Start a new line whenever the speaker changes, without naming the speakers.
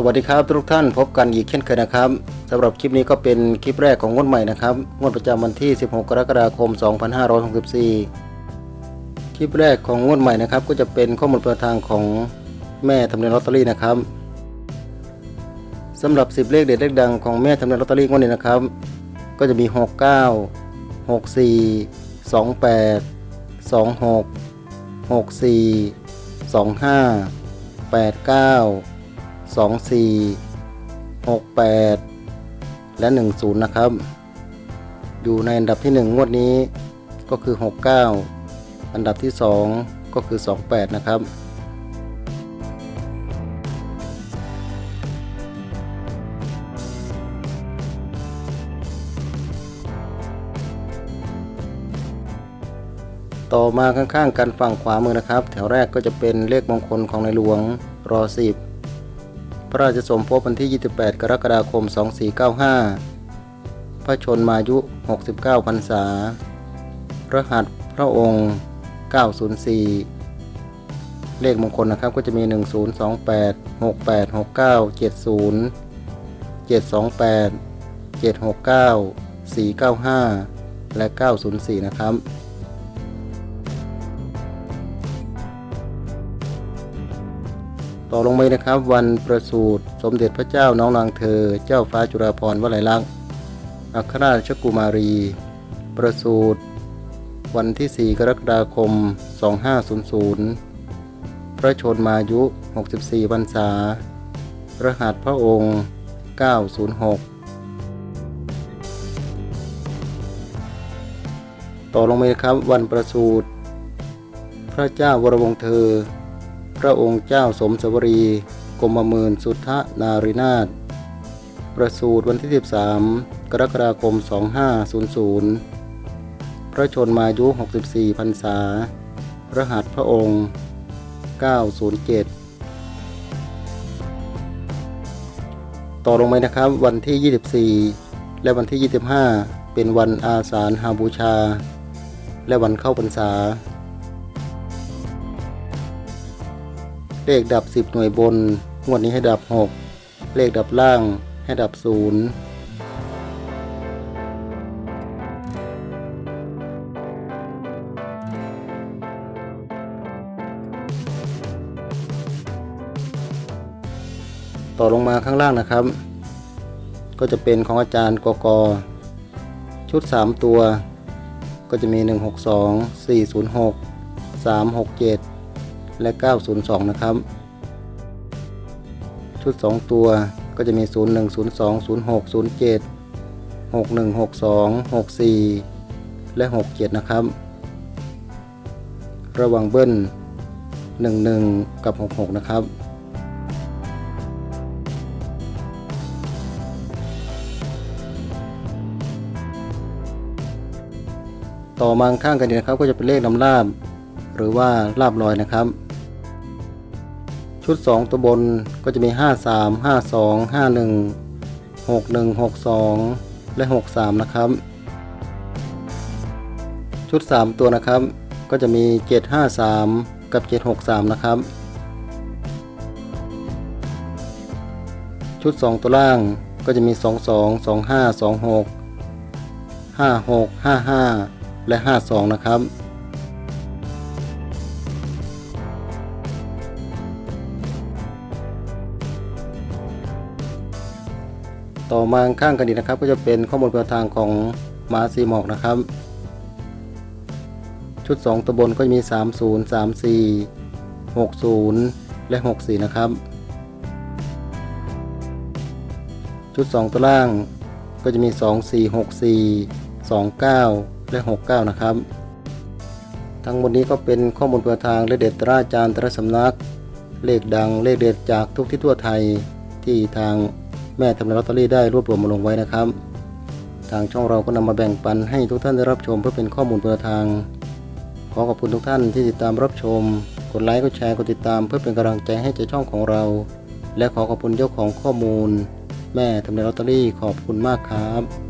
สวัสดีครับทุกท่านพบกันอีกเช่นเคยนะครับสำหรับคลิปนี้ก็เป็นคลิปแรกของงวดใหม่นะครับงวดประจำวันที่ 16 กรกฎาคม 2564 คลิปแรกของงวดใหม่นะครับ ก็จะเป็นข้อมูลประทางของแม่ทำเนียนลอตเตอรี่นะครับสำหรับ 10 เลขเด็ดเลขดังของแม่ทำเนียนลอตเตอรี่งวดนี้นะครับ ก็จะมี 69 64 28 26 64 25 89 24 68 และ 10 นะครับ อยู่ในอันดับที่ 1 งวดนี้ก็คือ 69 อันดับที่ 2 ก็คือ 28 นะครับต่อมาข้างๆกันฝั่งขวามือนะครับ แถวแรกก็จะเป็นเลขมงคลของในหลวงรอ10 พระราชสมภพวันที่ 28 กรกฎาคม 2495 พระชนมายุ 69 พรรษา พระหัตพระองค์ 904 เลขมงคลนะครับก็จะมี 1028 68 69 70 728 769 495 และ 904 นะครับ ต่อลงไปนะครับ วันประสูติสมเด็จพระเจ้าน้องนางเธอ เจ้าฟ้าจุฬาภรณ์วลัยลักษณ์อัครราชกุมารี ประสูติวันที่ 4 กรกฎาคม 2500 พระชนมายุ 64 พรรษา รหัสพระองค์ 906ต่อลงไปนะครับวันประสูติพระเจ้าวรวงเธอ พระองค์เจ้าสมสวรีกรมมื่นสุทธนารีนาถประสูติวันที่ 13 กรกฎาคม 2500 พระชนมายุ 64พรรษา รหัสพระองค์ 907ต่อลงไปนะครับวันที่ 24 และวันที่ 25 เป็นวันอาสาฬหาบูชา และวันเข้าพรรษา เลขดับ 10 หน่วยบน งวดนี้ให้ดับ 6 เลขดับล่างให้ดับ 0ต่อลงมาข้างล่างนะครับ ก็จะเป็นของอาจารย์กกชุด 3 ตัว ก็จะมี 162 406 367 และ 902 นะครับ ชุด 2 ตัวก็จะมี 0102 06 07 6162 64 และ 67 นะครับ ระหวังเบิ้ล 11 กับ 66 นะครับต่อมาข้างกันนะครับก็จะเป็นเลขนำลาบ หรือว่าลาบลอยนะครับ ชุด 2 ตัวบนก็จะมี 53 52 51 61 62 และ 63 นะครับ ชุด 3 ตัวนะครับ ก็จะมี 753 กับ 763 นะครับ ชุด 2 ตัวล่างก็จะมี 22 25 26 56 55 และ 52 นะครับ ต่อมาข้างกันดีนะครับ ก็จะเป็นข้อมูลประทางของมาซีหมอกนะครับ ชุด 2ตัวบนก็จะมี 30 34 60 และ 64 นะครับ ชุด 2 ตัวล่างก็จะมี 24 64 29 และ 69 นะครับ ทั้งหมดนี้ก็เป็นข้อมูลประทางและเด็ดตราจารย์ต่ละสำนัก เลขดังเลขเด็ดจากทุกที่ทั่วไทยที่ทาง แม่ทำนายลอตเตอรี่ได้รวบรวมมาลงไว้นะครับ ทางช่องเราก็นำมาแบ่งปันให้ทุกท่านได้รับชมเพื่อเป็นข้อมูลเพื่อทาง ขอขอบคุณทุกท่านที่ติดตามรับชม กดไลค์กดแชร์กดติดตามเพื่อเป็นกำลังใจให้ใจช่องของเรา และขอขอบคุณเจ้าของข้อมูล แม่ทำนายลอตเตอรี่ขอบคุณมากครับ